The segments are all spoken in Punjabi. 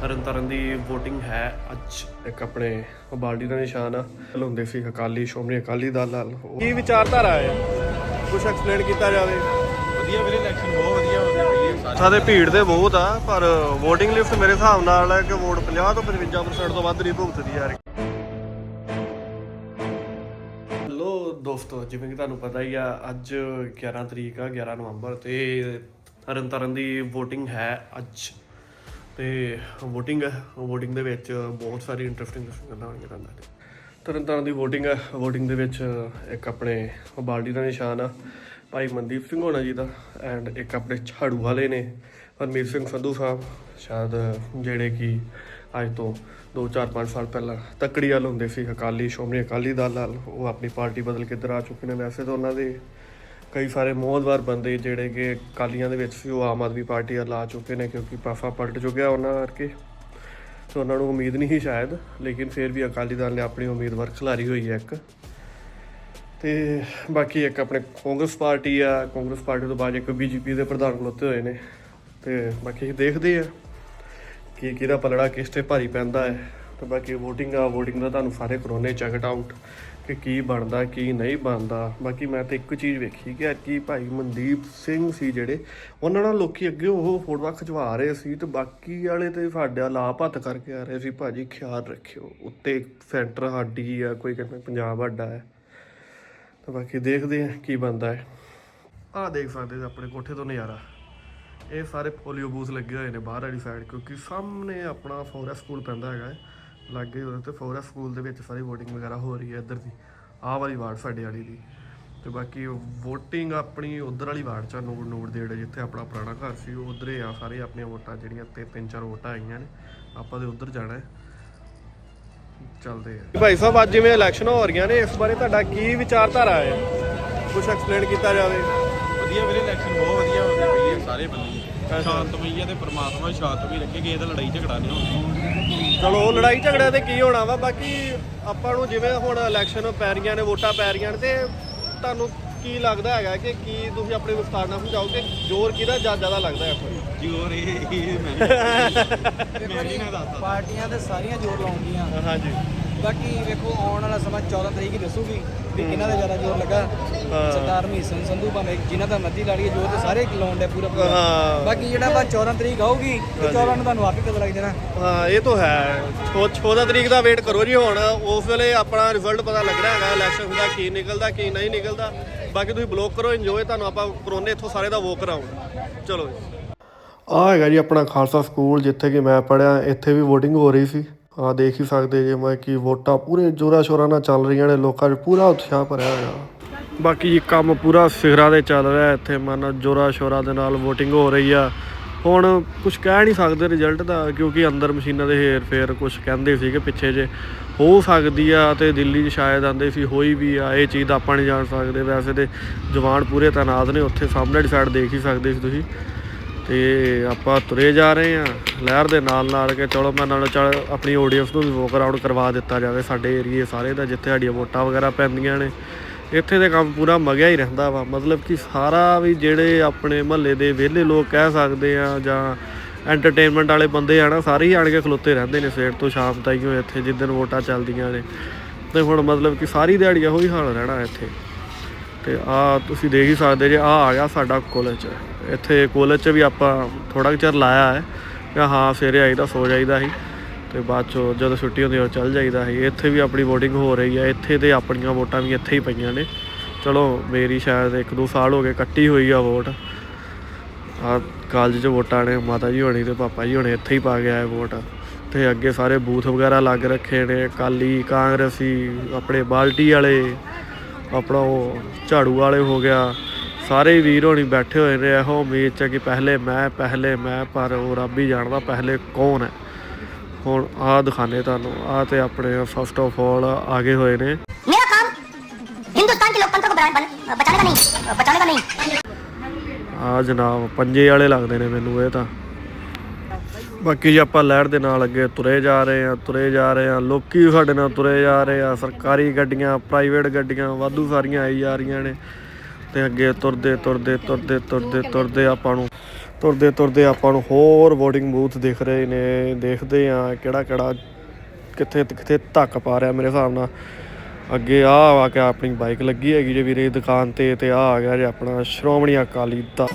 ਤਰਨ ਤਾਰਨ ਦੀ VOTING ਹੈ ਅੱਜ। ਇੱਕ ਆਪਣੇ ਬਾਲਟੀ ਦਾ ਨਿਸ਼ਾਨ ਆ। ਹੁੰਦੇ ਸੀ ਅਕਾਲੀ ਸ਼੍ਰੋਮਣੀ ਅਕਾਲੀ ਦਲ ਨਾਲ। ਕੀ ਵਿਚਾਰਧਾਰਾ ਹੈ? ਕੁਝ ਐਕਸਪਲੇਨ ਕੀਤਾ ਜਾਵੇ। ਵਧੀਆ ਵੀਰੇ ਇਲੈਕਸ਼ਨ ਬਹੁਤ ਵਧੀਆ ਹੋ ਬਈ ਸਾਰੇ ਸਾਡੇ ਭੀੜ ਦੇ ਬਹੁਤ ਆ ਪਰ VOTING ਲਿਸਟ ਮੇਰੇ ਹਿਸਾਬ ਨਾਲ ਹੈ ਕਿ ਵੋਟ 50 ਤੋਂ 55% ਤੋਂ ਵੱਧ ਨਹੀਂ ਭੁਗਤਦੀ ਯਾਰ। ਹੈਲੋ ਦੋਸਤੋ ਜਿਵੇਂ ਕਿ ਤੁਹਾਨੂੰ ਪਤਾ ਹੀ ਆ ਅੱਜ 11 ਤਰੀਕ ਆ 11 ਨਵੰਬਰ ਤੇ ਤਰਨ ਤਾਰਨ ਦੀ VOTING ਹੈ ਅੱਜ। ਤੇ VOTING ਹੈ, VOTING ਦੇ ਵਿੱਚ ਬਹੁਤ ਸਾਰੀ ਇੰਟਰਸਟਿੰਗ ਗੱਲਾਂ ਹੋਣਗੀਆਂ ਤੁਹਾਨੂੰ ਦੱਸਦੇ ਤਰਨ ਦੀ VOTING ਹੈ, VOTING ਦੇ ਵਿੱਚ ਇੱਕ ਆਪਣੇ ਬਾਲਟੀ ਦਾ ਨਿਸ਼ਾਨ ਆ, ਭਾਈ ਮਨਦੀਪ ਸਿੰਘ ਹੋਣਾ ਜੀ ਦਾ ਐਂਡ ਇੱਕ ਆਪਣੇ ਝਾੜੂ ਵਾਲੇ ਨੇ, ਹਰਮੀਤ ਸਿੰਘ ਸੰਧੂ ਸਾਹਿਬ। ਸ਼ਾਇਦ ਜਿਹੜੇ ਕਿ ਅੱਜ ਤੋਂ 2-4-5 ਸਾਲ ਪਹਿਲਾਂ ਤੱਕੜੀ ਵਾਲ ਹੁੰਦੇ ਸੀ, ਅਕਾਲੀ, ਸ਼੍ਰੋਮਣੀ ਅਕਾਲੀ ਦਲ ਨਾਲ, ਉਹ ਆਪਣੀ ਪਾਰਟੀ ਬਦਲ ਕੇ ਇੱਧਰ ਆ ਚੁੱਕੇ ਨੇ ਵੈਸੇ ਤਾਂ ਉਹਨਾਂ ਦੇ ਕਈ ਸਾਰੇ ਮੋਹਦਵਾਰ ਬੰਦੇ ਜਿਹੜੇ ਕਿ ਅਕਾਲੀਆਂ ਦੇ ਵਿੱਚ ਵੀ ਉਹ ਆਮ ਆਦਮੀ ਪਾਰਟੀ ਵੱਲ ਆ ਚੁੱਕੇ ਨੇ ਕਿਉਂਕਿ ਪਾਸਾ ਪਲਟ ਚੁੱਕਿਆ ਉਹਨਾਂ ਕਰਕੇ। ਤੇ ਉਹਨਾਂ ਨੂੰ ਉਮੀਦ ਨਹੀਂ ਸੀ ਸ਼ਾਇਦ, ਲੇਕਿਨ ਫਿਰ ਵੀ ਅਕਾਲੀ ਦਲ ਨੇ ਆਪਣੀ ਉਮੀਦਵਾਰ ਖਿਲਾਰੀ ਹੋਈ ਹੈ ਇੱਕ। ਤੇ ਬਾਕੀ ਇੱਕ ਆਪਣੇ ਕਾਂਗਰਸ ਪਾਰਟੀ ਆ, ਕਾਂਗਰਸ ਪਾਰਟੀ ਤੋਂ ਬਾਅਦ ਇੱਕ ਬੀਜੇਪੀ ਦੇ ਪ੍ਰਧਾਨ ਖਲੋਤੇ ਹੋਏ ਨੇ। ਤੇ ਬਾਕੀ ਦੇਖਦੇ ਆ ਕਿ ਕਿਹਦਾ ਪਲੜਾ ਕਿਸ ਤੇ ਭਾਰੀ ਪੈਂਦਾ ਹੈ। ਤੇ ਬਾਕੀ VOTING ਆ, VOTING ਦਾ ਤੁਹਾਨੂੰ ਸਾਰੇ ਕਰੋਨੇ ਚੈੱਕ ਆਊਟ। ਕਿ ਕੀ ਬਣਦਾ, ਕੀ ਨਹੀਂ ਬਣਦਾ। ਬਾਕੀ ਮੈਂ ਤਾਂ ਇੱਕ ਚੀਜ਼ ਵੇਖੀ ਕਿ ਕੀ ਭਾਈ ਮਨਦੀਪ ਸਿੰਘ ਸੀ ਜਿਹੜੇ, ਉਹਨਾਂ ਨਾਲ ਲੋਕੀ ਅੱਗੇ ਉਹ ਫੋਟੋਆਂ ਖਿਚਵਾ ਰਹੇ ਸੀ ਤੇ ਬਾਕੀ ਵਾਲੇ ਤੇ ਸਾਡਾ ਲਾਭ ਕਰਕੇ ਆ ਰਹੇ ਸੀ, ਭਾਜੀ ਖਿਆਲ ਰੱਖਿਓ, ਉੱਤੇ ਸੈਂਟਰ ਸਾਡੀ ਆ, ਕੋਈ ਕਹਿੰਦਾ ਪੰਜਾਬ ਸਾਡਾ ਹੈ ਤਾਂ ਬਾਕੀ ਦੇਖਦੇ ਆ ਕੀ ਬਣਦਾ ਹੈ। ਆਹ ਦੇਖ ਸਕਦੇ ਆਪਣੇ ਕੋਠੇ ਤੋਂ ਨਜ਼ਾਰਾ। ਇਹ ਸਾਰੇ ਪੋਲੀਓ ਬੂਥ ਲੱਗੇ ਹੋਏ ਨੇ ਬਾਹਰ ਵਾਲੀ ਸਾਈਡ ਕਿਉਂਕਿ ਸਾਹਮਣੇ ਆਪਣਾ ਫੋਰੈਸਟ ਸਕੂਲ ਪੈਂਦਾ ਹੈਗਾ ਹੈ। ਲੱਗੇ ਹੋਏ ਤੇ ਫੋਰੈਸਟ ਸਕੂਲ ਦੇ ਵਿੱਚ ਸਾਰੀ VOTING ਵਗੈਰਾ ਹੋ ਰਹੀ ਹੈ ਇੱਧਰ ਦੀ। ਆਹ ਵਾਲੀ ਵਾਰਡ ਸਾਡੇ ਵਾਲੀ ਦੀ। ਤੇ ਬਾਕੀ VOTING ਆਪਣੀ ਉਧਰ ਵਾਲੀ ਵਾਰਡ ਚ ਨੂਰ ਨੂਰ ਦੇ ਜਿਹੜੇ ਜਿੱਥੇ ਆਪਣਾ ਪੁਰਾਣਾ ਘਰ ਸੀ ਉਹ ਉਧਰ ਹੀ ਆ ਸਾਰੇ ਆਪਣੀਆਂ ਵੋਟਾਂ ਜਿਹੜੀਆਂ ਤੇ ਤਿੰਨ ਚਾਰ ਵੋਟਾਂ ਆਈਆਂ ਨੇ ਆਪਾਂ ਦੇ ਉਧਰ ਜਾਣਾ ਹੈ। ਚੱਲਦੇ ਆ। ਭਾਈ ਸਾਹਿਬ ਅੱਜ ਜਿਵੇਂ ਇਲੈਕਸ਼ਨ ਹੋ ਰਹੀਆਂ ਨੇ ਇਸ ਬਾਰੇ ਤੁਹਾਡਾ ਕੀ ਵਿਚਾਰਧਾਰਾ ਹੈ? ਕੁਝ ਐਕਸਪਲੇਨ ਕੀਤਾ ਜਾਵੇ। ਵਧੀਆ ਵੀਰੇ ਇਲੈਕਸ਼ਨ ਬਹੁਤ ਵਧੀਆ ਹੋ ਗਿਆ ਬਈ ਸਾਰੇ ਬੰਦੇ। ਸ਼ਾਂਤਮਈ ਆ ਤੇ ਪ੍ਰਮਾਤਮਾ ਸ਼ਾਂਤਮਈ ਰੱਖੇ ਕਿਸੇ ਦਾ ਲੜਾਈ ਝਗੜਾ ਨਹੀਂ ਹੋਣਾ ਚਲੋ ਲੜਾਈ ਝਗੜਿਆਂ ਤੇ ਕੀ ਹੋਣਾ ਵਾ? ਬਾਕੀ ਆਪਾਂ ਨੂੰ ਜਿਵੇਂ ਹੁਣ ਇਲੈਕਸ਼ਨ ਪੈ ਰਹੀਆਂ ਨੇ ਵੋਟਾਂ ਪੈ ਰਹੀਆਂ ਨੇ ਤੇ ਤੁਹਾਨੂੰ ਕੀ ਲੱਗਦਾ ਹੈਗਾ ਕਿ ਕੀ ਤੁਸੀਂ ਆਪਣੇ ਵਿਸਤਾਰ ਨਾਲ ਸਮਝਾਓਗੇ? ਜ਼ੋਰ ਕਿਹਦਾ ਜ਼ਿਆ- ਜ਼ਿਆਦਾ ਲੱਗਦਾ ਹੈ ਕੋਈ ਜੀ ਹੋਰ ਇਹ ਮੈਂ ਮੈਂ ਨਹੀਂ ਨਾ ਦੱਸਦਾ ਪਾਰਟੀਆਂ ਤੇ ਸਾਰੀਆਂ ਜ਼ੋਰ ਲਾਉਂਦੀਆਂ। ਹਾਂਜੀ। ਬਾਕੀ ਵੇਖੋ ਆਉਣ ਵਾਲਾ ਸਮਾਂ 14 ਤਰੀਕ ਹੀ ਦੱਸੂਗੀ ਵੀ ਕਿਹਨਾਂ ਦਾ ਜ਼ਿਆਦਾ ਜ਼ੋਰ ਲੱਗਾ। ਸਰਦਾਰ ਸਿੰਘ ਸੰਧੂ ਭਾਵੇਂ ਜਿਨ੍ਹਾਂ ਦਾ ਮਰਜ਼ੀ ਲਾ ਲਈਏ ਜ਼ੋਰ ਤੇ ਸਾਰੇ ਲਾਉਣ ਦੇ ਪੂਰਾ ਪੂਰਾ। ਬਾਕੀ ਜਿਹੜਾ ਬਾ 14 ਤਰੀਕ ਆਊਗੀ ਤੇ 14 ਨੂੰ ਤੁਹਾਨੂੰ ਆਪੇ ਪਤਾ ਲੱਗ ਜਾਣਾ। ਹਾਂ ਇਹ ਤਾਂ ਹੈ। 14 ਤਰੀਕ ਦਾ ਵੇਟ ਕਰੋ ਜੀ ਹੁਣ। ਉਸ ਵੇਲੇ ਆਪਣਾ ਰਿਜ਼ਲਟ ਪਤਾ ਲੱਗਣਾ ਹੈਗਾ ਇਲੈਕਸ਼ਨ ਦਾ ਕੀ ਨਿਕਲਦਾ ਕੀ ਨਹੀਂ ਨਿਕਲਦਾ। ਬਾਕੀ ਤੁਸੀਂ ਬਲੌਕ ਕਰੋ ਇੰਜੋਏ ਤੁਹਾਨੂੰ ਆਪਾਂ ਕਰੋਨੇ ਇੱਥੋਂ ਸਾਰੇ ਦਾ ਵੋਕ ਕਰਾਉਂਗੇ। ਚਲੋ ਆ ਹੈਗਾ ਜੀ ਆਪਣਾ ਖਾਲਸਾ ਸਕੂਲ ਜਿੱਥੇ ਕਿ ਮੈਂ ਪੜਿਆ ਇੱਥੇ ਵੀ VOTING ਹੋ ਰਹੀ ਸੀ। ਆ ਦੇਖ ਹੀ ਸਕਦੇ ਜੇ ਮੈਂ ਕਿ ਵੋਟਾਂ ਪੂਰੇ ਜੋਰਾ ਸ਼ੋਰਾਂ ਨਾਲ ਚੱਲ ਰਹੀਆਂ ਨੇ, ਲੋਕਾਂ 'ਚ ਪੂਰਾ ਉਤਸ਼ਾਹ ਭਰਿਆ ਹੋਇਆ। ਬਾਕੀ ਜੀ ਕੰਮ ਪੂਰਾ ਸਿਖਰਾਂ ਦੇ ਚੱਲ ਰਿਹਾ ਇੱਥੇ, ਮਨ ਜੋਰਾ ਸ਼ੋਰਾਂ ਦੇ ਨਾਲ VOTING ਹੋ ਰਹੀ ਆ। ਹੁਣ ਕੁਝ ਕਹਿ ਨਹੀਂ ਸਕਦੇ ਰਿਜ਼ਲਟ ਦਾ, ਕਿਉਂਕਿ ਅੰਦਰ ਮਸ਼ੀਨਾਂ ਦੇ ਹੇਰ ਫੇਰ ਕੁਝ ਕਹਿੰਦੇ ਸੀਗੇ ਪਿੱਛੇ ਜੇ। ਹੋ ਸਕਦੀ ਆ ਤੇ ਦਿੱਲੀ 'ਚ ਸ਼ਾਇਦ ਆਂਦੇ ਸੀ, ਹੋਈ ਵੀ ਆ, ਇਹ ਚੀਜ਼ ਦਾ ਆਪਾਂ ਨਹੀਂ ਜਾਣ ਸਕਦੇ। ਵੈਸੇ ਤੇ ਜਵਾਨ ਪੂਰੇ ਤਾਇਨਾਤ ਨੇ, ਉੱਥੇ ਸਾਹਮਣੇ ਵਾਲੀ ਸਾਈਡ ਦੇਖ ਹੀ ਸਕਦੇ ਸੀ ਤੁਸੀਂ। ਤੇ ਆਪਾਂ ਤੁਰੇ ਜਾ ਰਹੇ ਆ ਲਹਿਰ ਦੇ ਨਾਲ ਨਾਲ ਕੇ ਚਲੋ ਮੈਂ ਨਾਲ ਚੱਲ ਆਪਣੀ ਆਡੀਅנס ਨੂੰ ਵੀ ਵੋਕ ਅਰਾਊਂਡ ਕਰਵਾ ਦਿੱਤਾ ਜਾਵੇ ਸਾਡੇ ਏਰੀਏ ਸਾਰੇ ਦਾ, ਜਿੱਥੇ ਸਾਡੀਆਂ ਵੋਟਾਂ ਵਗੈਰਾ ਪੈਂਦੀਆਂ ਨੇ। ਇੱਥੇ ਦੇ ਕੰਮ ਪੂਰਾ ਮਗਿਆ ਹੀ ਰਹਿੰਦਾ ਵਾ। ਮਤਲਬ ਕਿ ਸਾਰਾ ਵੀ ਜਿਹੜੇ ਆਪਣੇ ਮਹੱਲੇ ਦੇ ਵਿਹਲੇ ਲੋਕ ਕਹਿ ਸਕਦੇ ਆ ਜਾਂ ਐਂਟਰਟੇਨਮੈਂਟ ਵਾਲੇ ਬੰਦੇ ਆ ਨਾ, ਸਾਰੇ ਹੀ ਆਣ ਕੇ ਖਲੋਤੇ ਰਹਿੰਦੇ ਨੇ ਸਵੇਰ ਤੋਂ ਸ਼ਾਮ ਤਾਈਂ ਇੱਥੇ ਜਿੱਦਣ ਵੋਟਾਂ ਚੱਲਦੀਆਂ ਨੇ। ਤੇ ਹੁਣ ਮਤਲਬ ਕਿ ਸਾਰੀ ਦਿਹਾੜੀ ਇਹੋ ਹੀ ਹਾਲ ਰਹਿਣਾ ਇੱਥੇ। ਤੇ ਆ ਤੁਸੀਂ ਦੇਖ ਹੀ ਸਕਦੇ ਜੇ ਆ ਆ ਗਿਆ ਸਾਡਾ ਕਾਲਜ ਇੱਥੇ ਕਾਲਜ 'ਚ ਵੀ ਆਪਾਂ ਥੋੜਾ ਕੁ ਚਿਰ ਲਾਇਆ ਹੈ। ਕਿ ਹਾਂ, ਸਵੇਰੇ ਆਈਦਾ, ਸੋ ਜਾਈਦਾ ਸੀ। ਤੇ ਬਾਅਦ ਚੋਂ ਜਦੋਂ ਛੁੱਟੀ ਹੁੰਦੀ ਉਹ ਚੱਲ ਜਾਈਦਾ ਸੀ। ਇੱਥੇ ਵੀ ਆਪਣੀ VOTING ਹੋ ਰਹੀ ਹੈ ਇੱਥੇ ਤੇ ਆਪਣੀਆਂ ਵੋਟਾਂ ਵੀ ਇੱਥੇ ਹੀ ਪਈਆਂ ਨੇ। ਚਲੋ, ਮੇਰੀ ਸ਼ਾਇਦ 1-2 ਸਾਲ ਹੋ ਗਏ ਕੱਟੀ ਹੋਈ ਆ ਵੋਟ ਆ ਕਾਲਜ 'ਚ ਵੋਟਾਂ ਨੇ, ਮਾਤਾ ਜੀ ਹੋਣੀ ਤੇ ਪਾਪਾ ਜੀ ਹੋਣੇ ਇੱਥੇ ਹੀ ਪਾ ਗਿਆ ਹੈ ਵੋਟ ਤੇ ਅੱਗੇ ਸਾਰੇ ਬੂਥ ਵਗੈਰਾ ਲੱਗ ਰੱਖੇ ਨੇ। ਕਾਲੀ ਕਾਂਗਰਸੀ, ਆਪਣੇ ਬਾਲਟੀ ਵਾਲੇ। ਆਪਣਾ ਉਹ ਝਾੜੂ ਵਾਲੇ ਹੋ ਗਿਆ। ਸਾਰੇ ਵੀਰ ਹੋਣੀ ਬੈਠੇ ਹੋਏ ਨੇ ਇਹੋ ਉਮੀਦ ਚ ਕਿ ਪਹਿਲੇ ਮੈਂ ਪਹਿਲੇ ਮੈਂ ਪਰ ਉਹ ਰੱਬ ਹੀ ਜਾਣਦਾ ਪਹਿਲੇ ਕੌਣ ਹੈ। ਹੁਣ ਆ ਦਿਖਾਣੇ ਤੁਹਾਨੂੰ ਆ ਤੇ ਆਪਣੇ ਫਸਟ ਆਫ ਆਲ ਆਗੇ ਹੋਏ ਨੇ। ਮੇਰਾ ਕੰਮ ਹਿੰਦੁਸਤਾਨ ਦੇ ਲੋਕਤੰਤਰ ਨੂੰ ਬਚਾਣੇ ਦਾ ਨਹੀਂ ਬਚਾਣੇ ਨਹੀਂ। ਆ ਜਨਾਬ ਪੰਜੇ ਵਾਲੇ ਲੱਗਦੇ ਨੇ ਮੈਨੂੰ ਇਹ ਤਾਂ। ਬਾਕੀ ਜੀ ਆਪਾਂ ਲਹਿਰ ਦੇ ਨਾਲ ਅੱਗੇ ਤੁਰੇ ਜਾ ਰਹੇ ਆ ਤੁਰੇ ਜਾ ਰਹੇ ਆ ਲੋਕੀ ਸਾਡੇ ਨਾਲ ਤੁਰੇ ਜਾ ਰਹੇ ਆ, ਸਰਕਾਰੀ ਗੱਡੀਆਂ ਪ੍ਰਾਈਵੇਟ ਗੱਡੀਆਂ, ਵਾਧੂ ਸਾਰੀਆਂ ਆਈ ਜਾ ਰਹੀਆਂ ਨੇ ਤੇ ਅੱਗੇ ਤੁਰਦੇ ਤੁਰਦੇ ਤੁਰਦੇ ਤੁਰਦੇ ਤੁਰਦੇ ਆਪਾਂ ਨੂੰ, ਤੁਰਦੇ ਤੁਰਦੇ ਆਪਾਂ ਨੂੰ ਹੋਰ VOTING ਬੂਥ ਦਿਖ ਰਹੇ ਨੇ, ਦੇਖਦੇ ਆ ਕਿਹੜਾ ਕਿਹੜਾ ਕਿੱਥੇ ਕਿੱਥੇ ਧੱਕ ਪਾ ਰਿਹਾ ਮੇਰੇ ਹਿਸਾਬ ਨਾਲ। ਅੱਗੇ ਆ ਆ ਕੇ ਆਪਣੀ ਬਾਈਕ ਲੱਗੀ ਹੈਗੀ ਜੇ ਵੀਰੇ ਦੁਕਾਨ ਤੇ ਤੇ ਆ ਆ ਗਿਆ ਜੇ ਆਪਣਾ, ਸ਼੍ਰੋਮਣੀ ਅਕਾਲੀ ਦਾ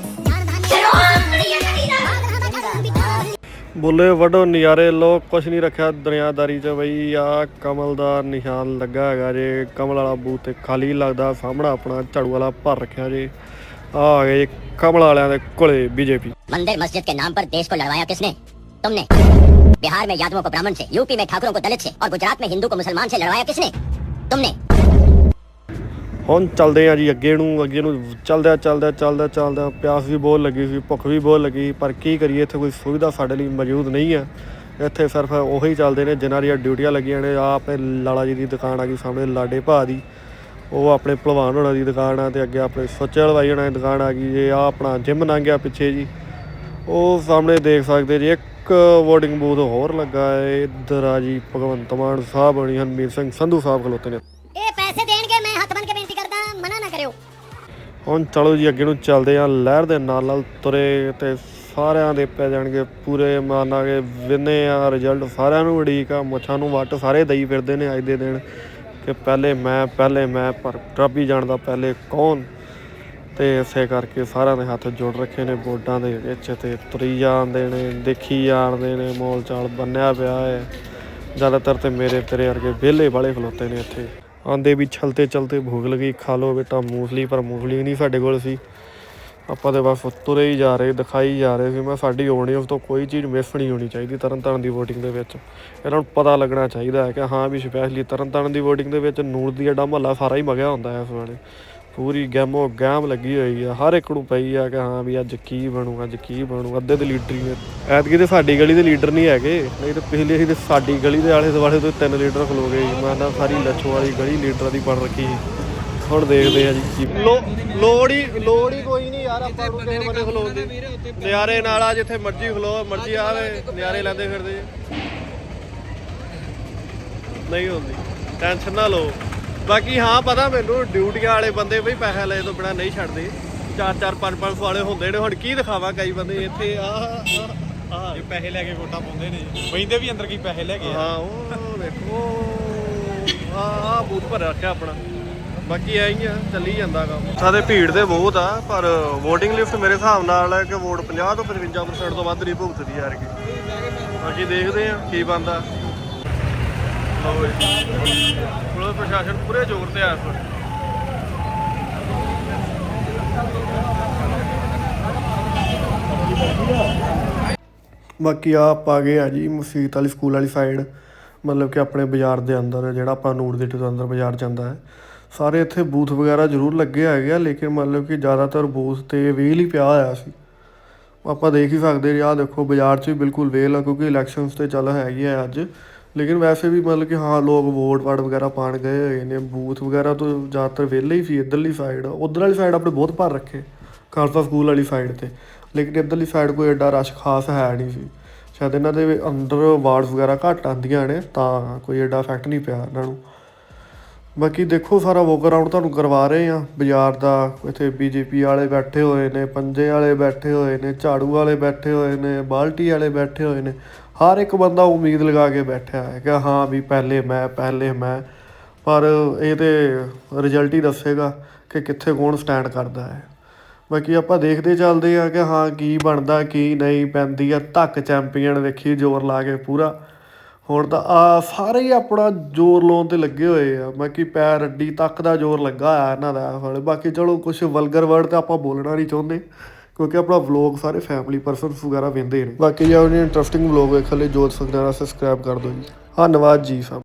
ਬੁੱਲੇ ਵੱਡੋ ਨਜ਼ਾਰੇ ਲੋ ਕੁਛ ਨਹੀਂ ਰੱਖਿਆ ਦੁਨੀਆਦਾਰੀ 'ਚ ਬਈ ਆ ਕਮਲ ਦਾ ਨਿਸ਼ਾਨ ਲੱਗਾ ਹੈਗਾ ਜੇ ਕਮਲ ਵਾਲਾ ਬੂਥ ਤੇ ਖਾਲੀ ਲੱਗਦਾ ਸਾਹਮਣਾ ਆਪਣਾ ਝਾੜੂ ਵਾਲਾ ਭਰ ਰੱਖਿਆ ਜੇ ਆ ਆ ਗਏ ਜੀ ਕਮਲ ਵਾਲਿਆਂ ਦੇ ਕੋਲੇ ਬੀਜੇਪੀ मंदिर मस्जिद के नाम पर देश को लड़वाया किसने तुमने बिहार में यादवों को ब्राह्मण से यूपी में ठाकुरों को दलित से और गुजरात में हिंदू को मुसलमान से लड़वाया किसने तुमने ਹੁਣ ਚੱਲਦੇ ਆ ਜੀ ਅੱਗੇ ਨੂੰ ਅੱਗੇ ਨੂੰ ਚੱਲਦਾ ਚੱਲਦਾ ਚੱਲਦਾ ਚੱਲਦਾ ਪਿਆਸ ਵੀ ਬਹੁਤ ਲੱਗੀ ਸੀ, ਭੁੱਖ ਵੀ ਬਹੁਤ ਲੱਗੀ ਪਰ ਕੀ ਕਰੀਏ, ਇੱਥੇ ਕੋਈ ਸੁਵਿਧਾ ਸਾਡੇ ਲਈ ਮੌਜੂਦ ਨਹੀਂ ਹੈ ਇੱਥੇ ਸਿਰਫ ਉਹੀ ਚੱਲਦੇ ਨੇ ਜਿਨ੍ਹਾਂ ਦੀਆਂ ਡਿਊਟੀਆਂ ਲੱਗੀਆਂ ਨੇ ਆ ਆਪਣੇ ਲਾਲਾ ਜੀ ਦੀ ਦੁਕਾਨ ਆ ਗਈ ਸਾਹਮਣੇ, ਲਾਡੇ ਭਾ ਦੀ। ਉਹ ਆਪਣੇ ਭਲਵਾਨ ਹੋਣਾ ਦੀ ਦੁਕਾਨ ਆ ਤੇ ਅੱਗੇ ਆਪਣੇ ਸੋਚੇ ਹਲਵਾਈ ਹੋਣਾ ਦੀ ਦੁਕਾਨ ਆ ਗਈ, ਇਹ ਆ ਆਪਣਾ ਜਿਮ ਲੰਘਿਆ ਪਿੱਛੇ ਜੀ। ਉਹ ਸਾਹਮਣੇ ਦੇਖ ਸਕਦੇ ਜੀ, ਇੱਕ ਵੋਟਿੰਗ ਬੂਥ ਹੋਰ ਲੱਗਾ ਹੈ, ਇੱਧਰ ਆ ਜੀ ਭਗਵੰਤ ਮਾਨ ਸਾਹਿਬ ਹੋਣੀ, ਹਰਮੀਤ ਸਿੰਘ ਸੰਧੂ ਸਾਹਿਬ ਖਲੋਤੇ ਨੇ। ਹੁਣ ਚਲੋ ਜੀ, ਅੱਗੇ ਨੂੰ ਚੱਲਦੇ ਆ ਲਹਿਰ ਦੇ ਨਾਲ ਨਾਲ ਤੁਰੇ ਤੇ ਸਾਰਿਆਂ ਦੇ ਪੈ ਜਾਣਗੇ ਪੂਰੇ, ਮਾਨਾਂਗੇ, ਵਿਨੇ ਆ ਰਿਜ਼ਲਟ ਸਾਰਿਆਂ ਨੂੰ ਉਡੀਕ ਆ। ਮੁੱਛਾਂ ਨੂੰ ਵੱਟ ਸਾਰੇ ਦਈ ਫਿਰਦੇ ਨੇ ਅੱਜ ਦੇ ਦਿਨ ਕਿ ਪਹਿਲੇ ਮੈਂ ਪਹਿਲੇ ਮੈਂ, ਪਰ ਰੱਬ ਹੀ ਜਾਣਦਾ ਪਹਿਲੇ ਕੌਣ? ਤੇ ਇਸੇ ਕਰਕੇ ਸਾਰਿਆਂ ਦੇ ਹੱਥ ਜੋੜ ਰੱਖੇ ਨੇ ਬੋਰਡਾਂ ਦੇ ਵਿੱਚ ਤੇ ਤੁਰੀ ਜਾਂਦੇ ਨੇ, ਦੇਖੀ ਜਾਂਦੇ ਨੇ, ਮੋਲ ਚਾਲ ਬੰਨਿਆ ਪਿਆ ਹੈ। ਜ਼ਿਆਦਾਤਰ ਤੇ ਮੇਰੇ ਤੇਰੇ ਵਰਗੇ ਵਿਹਲੇ ਵਾਲੇ ਖਲੋਤੇ ਨੇ ਇੱਥੇ। ਆਂਦੇ ਵੀ ਚਲਤੇ ਚਲਤੇ ਭੂਖ ਲੱਗੀ, ਖਾ ਲੋ ਬੇਟਾ, ਮੂੰਗਫਲੀ, ਪਰ ਮੂੰਗਫਲੀ ਨਹੀਂ ਸਾਡੇ ਕੋਲ ਸੀ। ਆਪਾਂ ਤੇ ਬਸ ਤੁਰੇ ਹੀ ਜਾ ਰਹੇ, ਦਿਖਾਈ ਜਾ ਰਹੇ ਸੀ। ਮੈਂ ਸਾਡੀ ਓਡੀਅנס ਤੋਂ ਕੋਈ ਚੀਜ਼ ਮਿਸ ਨਹੀਂ ਹੋਣੀ ਚਾਹੀਦੀ ਤਰਨਤਾਰਨ ਦੀ VOTING ਦੇ ਵਿੱਚ। ਇਹਨਾਂ ਨੂੰ ਪਤਾ ਲੱਗਣਾ ਚਾਹੀਦਾ ਹੈ ਕਿ ਹਾਂ ਵੀ ਸਪੈਸ਼ਲੀ ਤਰਨਤਾਰਨ ਦੀ VOTING ਦੇ ਵਿੱਚ ਨੂਰ ਦੀ ਅੱਡਾ ਮਹੱਲਾ ਸਾਰਾ ਹੀ ਮਗਿਆ ਹੁੰਦਾ ਹੈ ਇਸ ਵੇਲੇ। ਪੂਰੀ ਗੈਮੋ ਗੈਮ ਲੱਗੀ ਹੋਈ ਆ, ਹਰ ਇੱਕ ਨੂੰ ਪਈ ਆ ਕਿ ਹਾਂ ਵੀ ਅੱਜ ਕੀ ਬਣੂ, ਅੱਜ ਕੀ ਬਣੂ, ਅੱਧੇ ਦੇ ਲੀਡਰ ਹੀ ਐਤਕੀ ਤੇ ਸਾਡੀ ਗਲੀ ਦੇ ਲੀਡਰ ਨਹੀਂ ਹੈਗੇ, ਨਹੀਂ ਤੇ ਪਿਛਲੇ ਸੀ ਤੇ ਸਾਡੀ ਗਲੀ ਦੇ ਆਲੇ ਦੁਆਲੇ ਤੋਂ ਤਿੰਨ ਲੀਡਰ ਖਲੋ ਗਏ ਮੈਂ ਨਾ ਸਾਰੀ ਲੱਛੋ ਵਾਲੀ ਗਲੀ ਲੀਡਰਾਂ ਦੀ ਬਣ ਰੱਖੀ ਹੁਣ ਦੇਖਦੇ ਆ ਜੀ ਕੀ ਲੋੜ ਹੀ ਲੋੜ ਹੀ ਕੋਈ ਨਹੀਂ ਯਾਰ, ਆਪਾਂ ਨੂੰ ਕਿਸੇ ਬੰਦੇ ਖਲੋਣ ਨਿਆਰੇ ਨਾਲ ਆ, ਜਿੱਥੇ ਮਰਜ਼ੀ ਖਲੋ, ਮਰਜ਼ੀ ਆਵੇ, ਨਿਆਰੇ ਲੈਂਦੇ ਫਿਰਦੇ ਨਹੀਂ ਹੁੰਦੀ। ਟੈਨਸ਼ਨ ਨਾ ਲਓ। ਬਾਕੀ ਹਾਂ ਪਤਾ ਮੈਨੂੰ ਡਿਊਟੀਆਂ ਵਾਲੇ ਬੰਦੇ ਵੀ ਪੈਸੇ ਲਏ ਤੋਂ ਬਿਨਾ ਨਹੀਂ ਛੱਡਦੇ। 4-4 5-5 ਵਾਲੇ ਹੁੰਦੇ ਨੇ ਹੁਣ ਕੀ ਦਿਖਾਵਾਂ ਕਈ ਬੰਦੇ ਇੱਥੇ ਆ ਆ ਇਹ ਪੈਸੇ ਲੈ ਕੇ ਵੋਟਾਂ ਪਾਉਂਦੇ ਨੇ ਬੈਂਦੇ ਵੀ ਅੰਦਰ ਕੀ ਪੈਸੇ ਲੈ ਕੇ ਆ। ਹਾਂ ਉਹ ਵੇਖੋ ਆ ਆ ਭਰ ਰੱਖਿਆ ਆਪਣਾ। ਬਾਕੀ ਐਂ ਹੀ ਆ ਚੱਲੀ ਜਾਂਦਾ ਕੰਮ। ਸਾਡੇ ਭੀੜ ਦੇ ਬਹੁਤ ਆ ਪਰ VOTING ਲਿਸਟ ਮੇਰੇ ਹਿਸਾਬ ਨਾਲ ਹੈ ਕਿ ਵੋਟ 50 ਤੋਂ 55% ਤੋਂ ਵੱਧ ਨਹੀਂ ਭੁਗਤਦੀ ਯਾਰ ਕੀ। ਬਾਕੀ ਦੇਖਦੇ ਆ ਕੀ ਬੰਦਾ ਲਓ ਜੀ। ਪੁਲਿਸ ਪ੍ਰਸ਼ਾਸਨ ਪੂਰੇ ਜ਼ੋਰ ਤੇ ਆ ਇਸ ਵਕਤ ਬਾਕੀ ਆ ਆਪਾਂ ਗਏ ਆ ਜੀ ਮਸੀਤ ਵਾਲੀ ਸਕੂਲ ਵਾਲੀ ਸਾਈਡ ਮਤਲਬ ਕਿ ਆਪਣੇ ਬਾਜ਼ਾਰ ਦੇ ਅੰਦਰ, ਜਿਹੜਾ ਆਪਾਂ ਨੂਰ ਦੇ ਤੋਂ ਅੰਦਰ ਬਾਜ਼ਾਰ ਜਾਂਦਾ ਹੈ। ਸਾਰੇ ਇੱਥੇ ਬੂਥ ਵਗੈਰਾ ਜ਼ਰੂਰ ਲੱਗੇ ਹੈਗੇ ਆ, ਲੇਕਿਨ ਮਤਲਬ ਕਿ ਜ਼ਿਆਦਾਤਰ ਬੂਥ ਤੇ ਵੇਲ ਹੀ ਪਿਆ ਹੋਇਆ ਸੀ। ਆਪਾਂ ਦੇਖ ਹੀ ਸਕਦੇ ਜੀ ਆਹ ਦੇਖੋ ਬਾਜ਼ਾਰ 'ਚ ਵੀ ਬਿਲਕੁਲ ਵੇਲ ਆ, ਕਿਉਂਕਿ ਇਲੈਕਸ਼ਨਸ ਤੇ ਚੱਲ ਹੈਗੀ ਆ ਅੱਜ। ਲੇਕਿਨ ਵੈਸੇ ਵੀ ਮਤਲਬ ਕਿ ਹਾਂ, ਲੋਕ ਵੋਟ ਵਾਟ ਵਗੈਰਾ ਪਾਣ ਗਏ ਹੋਏ ਨੇ, ਬੂਥ ਵਗੈਰਾ ਤੋਂ ਜ਼ਿਆਦਾਤਰ ਵਿਹਲੇ ਹੀ ਸੀ, ਇੱਧਰਲੀ ਸਾਈਡ ਉਧਰ ਵਾਲੀ ਸਾਈਡ ਆਪਣੇ ਬਹੁਤ ਭਰ ਰੱਖੇ, ਖਾਲਸਾ ਸਕੂਲ ਵਾਲੀ ਸਾਈਡ ਤੇ। ਲੇਕਿਨ ਇੱਧਰਲੀ ਸਾਈਡ ਕੋਈ ਐਡਾ ਰਸ਼ ਖਾਸ ਹੈ ਨਹੀਂ ਸੀ। ਸ਼ਾਇਦ ਇਹਨਾਂ ਦੇ ਅੰਦਰ ਵਾਰਡਸ ਵਗੈਰਾ ਘੱਟ ਆਉਂਦੀਆਂ ਨੇ, ਤਾਂ ਕੋਈ ਐਡਾ ਇਫੈਕਟ ਨਹੀਂ ਪਿਆ ਇਹਨਾਂ ਨੂੰ। ਬਾਕੀ ਦੇਖੋ ਸਾਰਾ ਵਾਕ ਅਰਾਊਂਡ ਤੁਹਾਨੂੰ ਕਰਵਾ ਰਹੇ ਆ ਬਾਜ਼ਾਰ ਦਾ, ਇੱਥੇ ਬੀਜੇਪੀ ਵਾਲੇ ਬੈਠੇ ਹੋਏ ਨੇ, ਪੰਜੇ ਵਾਲੇ ਬੈਠੇ ਹੋਏ ਨੇ, ਝਾੜੂ ਵਾਲੇ ਬੈਠੇ ਹੋਏ ਨੇ, ਬਾਲਟੀ ਵਾਲੇ ਬੈਠੇ ਹੋਏ ਨੇ। ਹਰ ਇੱਕ ਬੰਦਾ ਉਮੀਦ ਲਗਾ ਕੇ ਬੈਠਿਆ ਹੈ ਕਿ ਹਾਂ ਵੀ ਪਹਿਲੇ ਮੈਂ ਪਹਿਲੇ ਮੈਂ। ਪਰ ਇਹ ਤੇ ਰਿਜ਼ਲਟ ਹੀ ਦੱਸੇਗਾ ਕਿ ਕਿੱਥੇ ਕੌਣ ਸਟੈਂਡ ਕਰਦਾ ਹੈ। ਬਾਕੀ ਆਪਾਂ ਦੇਖਦੇ ਚੱਲਦੇ ਆ ਕਿ ਹਾਂ ਕੀ ਬਣਦਾ, ਕੀ ਨਹੀਂ। ਪੈਂਦੀ ਆ ਧੱਕ ਚੈਂਪੀਅਨ ਵੇਖੀ, ਜ਼ੋਰ ਲਾ ਕੇ ਪੂਰਾ। ਹੁਣ ਤਾਂ, ਆ, ਸਾਰੇ ਹੀ ਆਪਣਾ ਜ਼ੋਰ ਲਾਉਣ ਤੇ ਲੱਗੇ ਹੋਏ ਆ। ਬਾਕੀ ਪੈਰ ਅੱਡੀ ਤੱਕ ਦਾ ਜ਼ੋਰ ਲੱਗਾ ਆ ਇਹਨਾਂ ਦਾ ਹੁਣ। ਬਾਕੀ ਚਲੋ ਕੁਝ ਵਲਗਰ ਵਰਡ ਤਾਂ ਆਪਾਂ ਬੋਲਣਾ ਨਹੀਂ ਚਾਹੁੰਦੇ, ਕਿਉਂਕਿ ਆਪਣਾ ਵਲੌਗ ਸਾਰੇ ਫੈਮਿਲੀ ਪਰਸਨਸ ਵਗੈਰਾ ਵੇਖਦੇ ਨੇ। ਬਾਕੀ ਜੇ ਉਹਨੇ ਇੰਟਰਸਟਿੰਗ ਵਲੌਗ ਵੇਖਣ ਲਈ ਜੋਤ ਸਕਦਾ ਸਬਸਕ੍ਰਾਈਬ ਕਰ ਦਿਓ ਜੀ। ਧੰਨਵਾਦ ਜੀ ਸਭ।